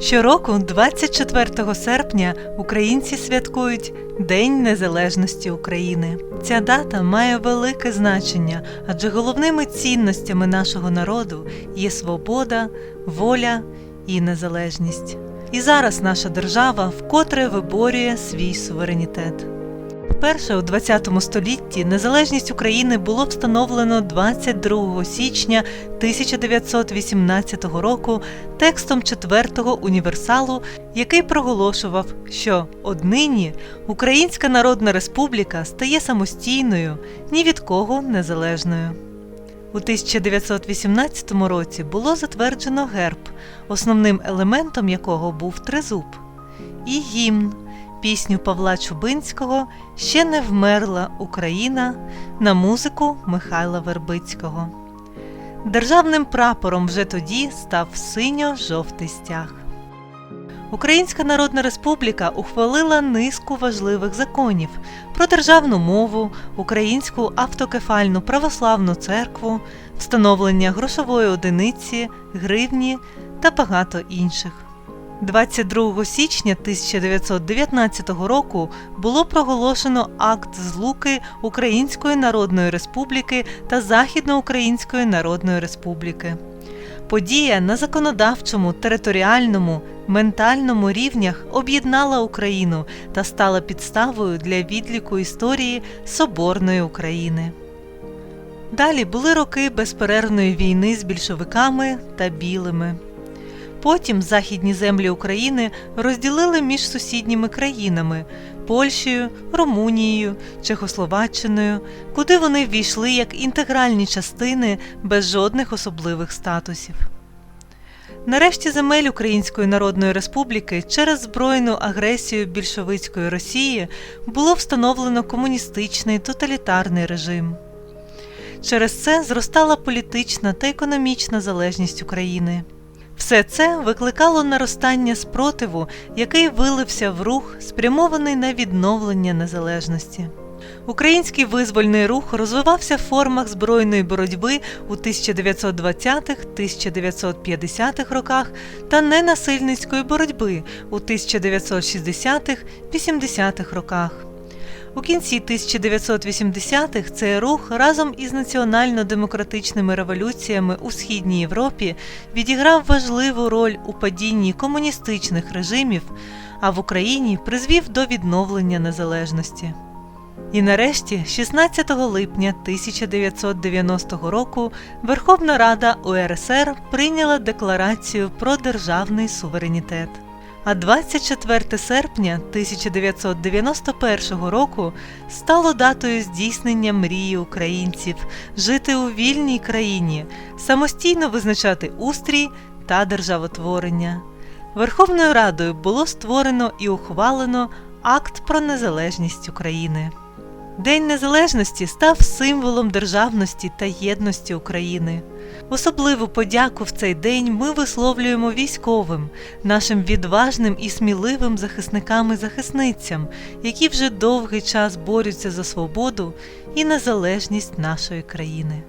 Щороку, 24 серпня, українці святкують День Незалежності України. Ця дата має велике значення, адже головними цінностями нашого народу є свобода, воля і незалежність. І зараз наша держава вкотре виборює свій суверенітет. Вперше у ХХ столітті незалежність України було встановлено 22 січня 1918 року текстом четвертого універсалу, який проголошував, що однині Українська Народна Республіка стає самостійною, ні від кого незалежною. У 1918 році було затверджено герб, основним елементом якого був тризуб, і гімн пісню Павла Чубинського Ще не вмерла Україна на музику Михайла Вербицького. Державним прапором вже тоді став синьо-жовтий стяг. Українська Народна Республіка ухвалила низку важливих законів про державну мову, українську автокефальну православну церкву, встановлення грошової одиниці, гривні та багато інших. 22 січня 1919 року було проголошено акт злуки Української Народної Республіки та Західноукраїнської Народної Республіки. Подія на законодавчому, територіальному, ментальному рівнях об'єднала Україну та стала підставою для відліку історії Соборної України. Далі були роки безперервної війни з більшовиками та білими. Потім західні землі України розділили між сусідніми країнами Польщею, Румунією, Чехословаччиною, куди вони ввійшли як інтегральні частини без жодних особливих статусів. Нарешті земель Української Народної Республіки через збройну агресію більшовицької Росії було встановлено комуністичний тоталітарний режим. Через це зростала політична та економічна залежність України. Все це викликало наростання спротиву, який вилився в рух, спрямований на відновлення незалежності. Український визвольний рух розвивався в формах збройної боротьби у 1920-1950-х роках та ненасильницької боротьби у 1960-80-х роках. У кінці 1980-х цей рух разом із національно-демократичними революціями у Східній Європі відіграв важливу роль у падінні комуністичних режимів, а в Україні призвів до відновлення незалежності. І нарешті, 16 липня 1990 року, Верховна Рада УРСР прийняла декларацію про державний суверенітет. А 24 серпня 1991 року стало датою здійснення мрії українців жити у вільній країні, самостійно визначати устрій та державотворення. Верховною Радою було створено і ухвалено Акт про незалежність України. День Незалежності став символом державності та єдності України. Особливу подяку в цей день ми висловлюємо військовим, нашим відважним і сміливим захисникам і захисницям, які вже довгий час борються за свободу і незалежність нашої країни.